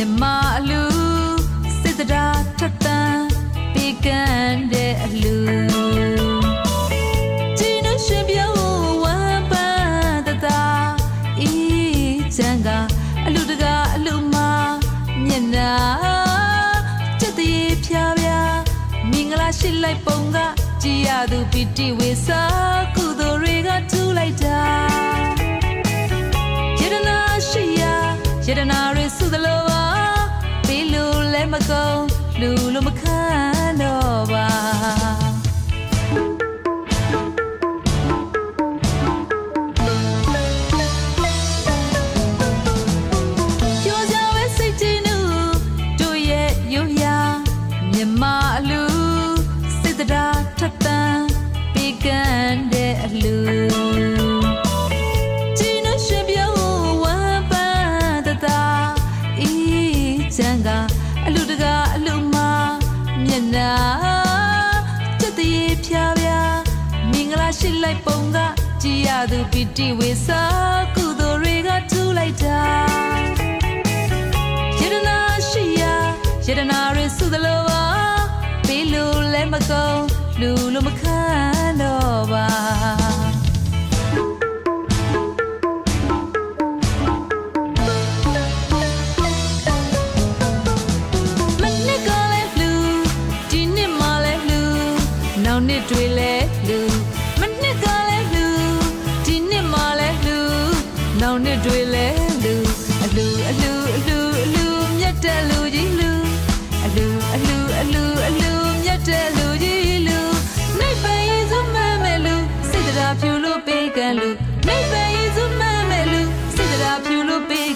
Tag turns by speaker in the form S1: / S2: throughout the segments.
S1: မြမအလူစစ်တရာထက်တန်ပေကန်တဲ့အလူဂျီနုရှင်ပြောင်းဝမ်းပန်းတသာဤချန်ကအလူတကားအလူမမျက်နာချက်တည်းဖြာဖြာမင်္ဂလာရှိလိုက်ပုံကကြည်ရသူပီတိဝေစာကုသိုလ်တွေကသူ လူလိုမခံ ရှိလိုက်ပုံကကြည်ရသူပီတိဝေစာကုသိုလ်တွေကထူလိုက်တာယတနာရှိရာယတနာတွေစုသလိုပါပြီးလို့လည်းမကုန်းလူလိုမခံတော့ပါမနစ်ကလည်းလူဒီနှစ်မှလည်းလူနောက်နှစ်တွေလည်းလူ နောက်နှစ်တွေလည်းလူအလူအလူအလူအလူမြတ်တဲ့လူကြီးလူအလူအလူအလူအလူမြတ်တဲ့လူကြီးလူနိုင်ပရင်စုမမဲလူစိတ်တရားဖြူလို့ပေးကံလူနိုင်ပရင်စုမမဲလူစိတ်တရားဖြူလို့ပေး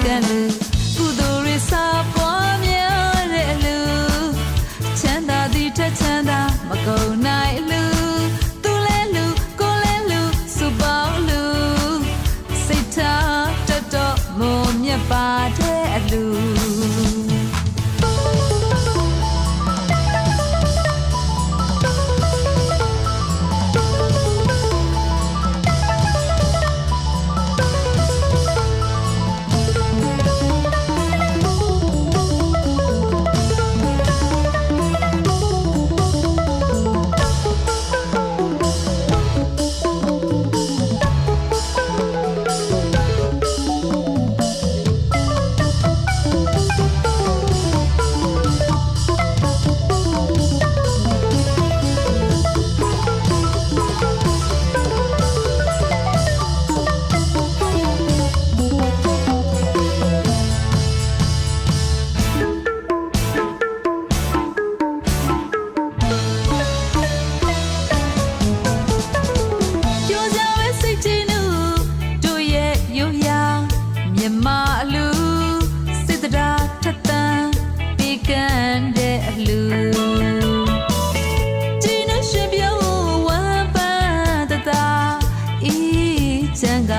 S1: ချမ်းက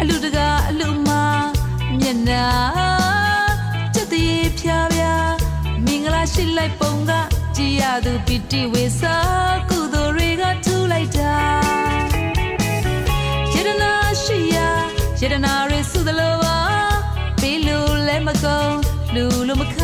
S1: အလူတကာအလူမမျက်နာချက်တည်းဖြာဖြာမင်္ဂလာရှိလိုက်ပုံကကြည်ရသူပီတိဝေစာကုသိုလ်တွေကထူလိုက်တာယတနာရှိရာယတနာတွေစုသလိုပါပြီးလို့လည်းမကုန်းလူလိုမခံ